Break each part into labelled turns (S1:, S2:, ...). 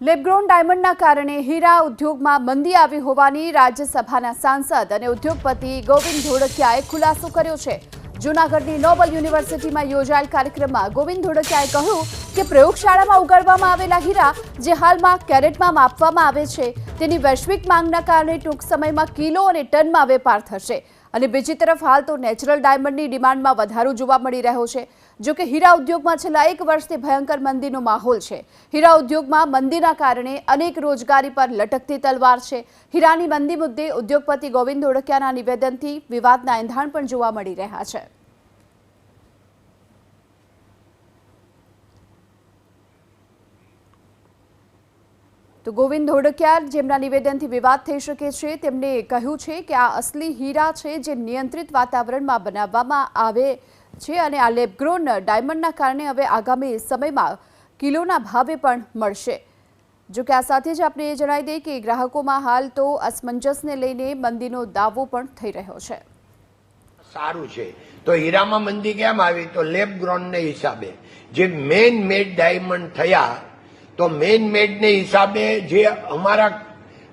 S1: Lab-grown ડાયમંડના કારણે હીરા ઉદ્યોગમાં મંદી આવી હોવાની રાજ્યસભાના સાંસદ અને ઉદ્યોગપતિ ગોવિંદ ધોળકિયાએ ખુલાસો કર્યો છે. જૂનાગઢની નોબલ યુનિવર્સિટીમાં યોજાયેલ કાર્યક્રમમાં ગોવિંદ ધોળકિયાએ કહ્યું કે પ્રયોગશાળામાં ઉગાડવામાં આવેલા હીરા જે હાલમાં કેરેટમાં માપવામાં આવે છે, તેની વૈશ્વિક માંગના કારણે ટૂંક સમયમાં કિલો અને ટનમાં વેપાર થશે. અને બીજી તરફ હાલ તો નેચરલ ડાયમંડની ડિમાન્ડમાં વધારો જોવા મળી રહ્યો છે. જો કે હીરા ઉદ્યોગમાં છેલ્લા એક વર્ષથી ભયંકર મંદીનો માહોલ છે. હીરા ઉદ્યોગમાં મંદીના કારણે અનેક રોજગારી પર લટકતી તલવાર છે. હીરાની મંદી મુદ્દે ઉદ્યોગપતિ ગોવિંદ ધોળકિયાના નિવેદનથી વિવાદના એંધાણ પણ જોવા મળી રહ્યા છે. તો ગોવિંદ ધોળકિયાર જેમના નિવેદનથી વિવાદ થઈ શકે છે, તેમણે કહ્યું છે કે આ અસલી હીરા છે જે નિયંત્રિત વાતાવરણમાં બનાવવામાં આવે છે અને આ લેબગ્રોન ડાયમંડના કારણે હવે આગામી સમયમાં કિલોના ભાવે પણ મળશે. જો કે આ સાથે જ આપણે એ જણાવી દઈએ કે ગ્રાહકોમાં હાલ તો અસમંજસને લઈને મંદીનો દાવો પણ થઈ રહ્યો છે.
S2: સારું છે. તો હીરામાં મંદી કેમ આવી? તો લેબ ગ્રોનને હિસાબે. જે મેન મેડ ડાયમંડ થયા તો મેન મેડને હિસાબે જે અમારા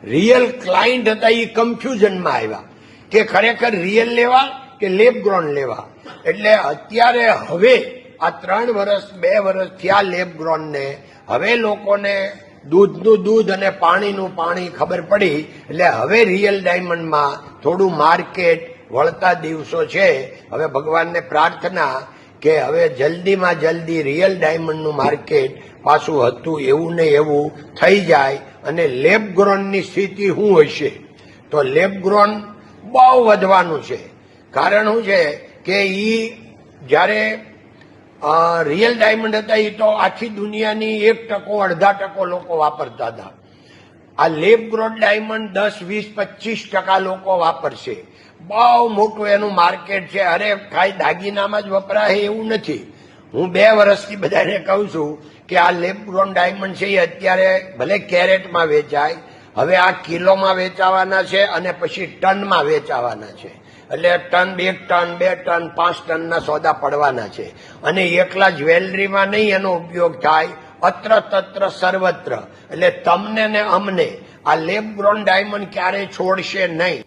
S2: રિયલ ક્લાયન્ટ હતા એ કન્ફ્યુઝનમાં આવ્યા કે ખરેખર રિયલ લેવા કે લેબ ગ્રોન લેવા? એટલે અત્યારે હવે આ ત્રણ વર્ષ બે વર્ષ થયા લેબ ગ્રોનને હવે લોકોને દૂધનું દૂધ અને પાણીનું પાણી ખબર પડી. એટલે હવે રિયલ ડાયમંડમાં થોડું માર્કેટ વળતા દિવસો છે. હવે ભગવાનને પ્રાર્થના કે હવે જલ્દીમાં જલ્દી રિયલ ડાયમંડનું માર્કેટ પાછું હતું એવું ને એવું થઈ જાય અને લેબ ગ્રોનની સ્થિતિ શું હશે? તો લેબ ગ્રોન બહુ વધવાનું છે. કારણ શું છે કે ઈ જ્યારે રિયલ ડાયમંડ હતા એ તો આખી દુનિયાની એક ટકો, અડધા ટકો લોકો વાપરતા હતા. આ લેબ ગ્રોડ ડાયમંડ દસ, વીસ, પચીસ ટકા લોકો વાપરશે. બહુ મોટું એનું માર્કેટ છે. અરે, ખાલી દાગીનામાં જ વપરાય એવું નથી. હું બે વર્ષથી બધાને કહું છું કે આ લેબ ગ્રોન ડાયમંડ છે એ અત્યારે ભલે કેરેટમાં વેચાય, હવે આ કિલોમાં વેચાવાના છે અને પછી ટનમાં વેચાવાના છે. એટલે ટન, બે ટન બે ટન, પાંચ ટનના સોદા પડવાના છે. અને એકલા જ્વેલરીમાં નહીં એનો ઉપયોગ થાય અત્ર તત્ર સર્વત્ર. એટલે તમને ને અમને. આ લેબ ગ્રોન ડાયમંડ ક્યારે છોડશે નહીં.